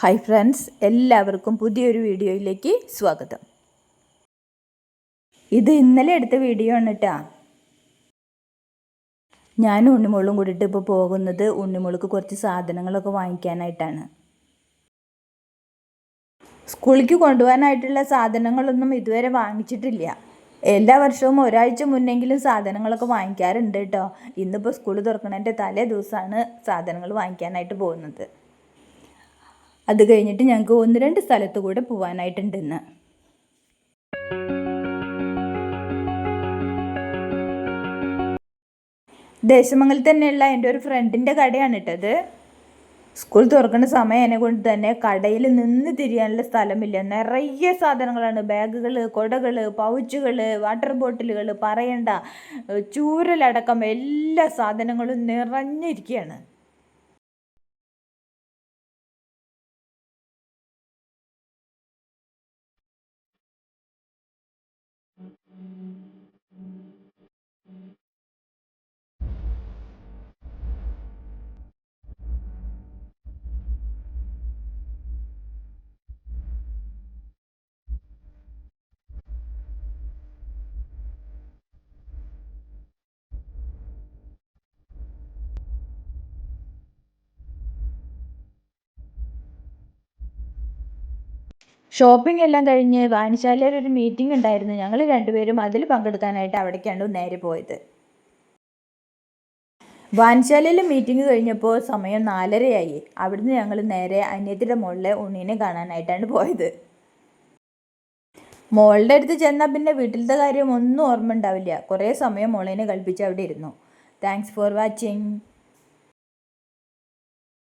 Hi friends എല്ലാവർക്കും പുതിയൊരു വീഡിയോയിലേക്ക് സ്വാഗതം. ഇത് ഇന്നലെ എടുത്ത വീഡിയോ ആണ് കേട്ടോ ഞാനും ഉണ്ണിമോളും കൂടിയിട്ട് ഇപ്പോൾ പോകുന്നത് ഉണ്ണിമോൾക്ക് കുറച്ച് സാധനങ്ങളൊക്കെ വാങ്ങിക്കാനായിട്ടാണ്. സ്കൂളിലേക്ക് കൊണ്ടുപോകാനായിട്ടുള്ള സാധനങ്ങളൊന്നും ഇതുവരെ വാങ്ങിച്ചിട്ടില്ല. എല്ലാ വർഷവും ഒരാഴ്ച മുന്നെങ്കിലും സാധനങ്ങളൊക്കെ വാങ്ങിക്കാറുണ്ട് കേട്ടോ ഇന്നിപ്പോൾ സ്കൂൾ തുറക്കണതിന്റെ തലേ ദിവസമാണ് സാധനങ്ങൾ വാങ്ങിക്കാനായിട്ട് പോകുന്നത്. അത് കഴിഞ്ഞിട്ട് ഞങ്ങൾക്ക് ഒന്ന് രണ്ട് സ്ഥലത്ത് കൂടെ പോവാനായിട്ടുണ്ടെന്ന്. ദേശമംഗലത്ത് തന്നെയുള്ള എന്റെ ഒരു ഫ്രണ്ടിന്റെ കടയാണ് ഇട്ടത് സ്കൂൾ തുറക്കുന്ന സമയം എന്നെ കൊണ്ട് തന്നെ കടയിൽ നിന്ന് തിരിയാനുള്ള സ്ഥലമില്ല. നിറയെ സാധനങ്ങളാണ്. ബാഗുകൾ കുടകൾ പൗച്ചുകൾ വാട്ടർ ബോട്ടിലുകൾ പറയണ്ട ചൂരലടക്കം എല്ലാ സാധനങ്ങളും നിറഞ്ഞിരിക്കുകയാണ് ഷോപ്പിംഗ് എല്ലാം കഴിഞ്ഞ് വായനശാലയിൽ ഒരു മീറ്റിംഗ് ഉണ്ടായിരുന്നു. ഞങ്ങൾ രണ്ടുപേരും അതിൽ പങ്കെടുക്കാനായിട്ട് അവിടേക്കാണ് നേരെ പോയത്. വായനശാലയിൽ മീറ്റിംഗ് കഴിഞ്ഞപ്പോൾ സമയം നാലരയായി. അവിടുന്ന് ഞങ്ങൾ നേരെ അന്യത്തിന്റെ മുകളിലെ ഉണ്ണീനെ കാണാനായിട്ടാണ് പോയത്. മോളുടെ അടുത്ത് ചെന്നാൽ പിന്നെ വീട്ടിലത്തെ കാര്യം ഒന്നും ഓർമ്മ ഉണ്ടാവില്ല. കുറേ സമയം മോളേനെ കളിപ്പിച്ച് അവിടെ ഇരുന്നു. Thanks for watching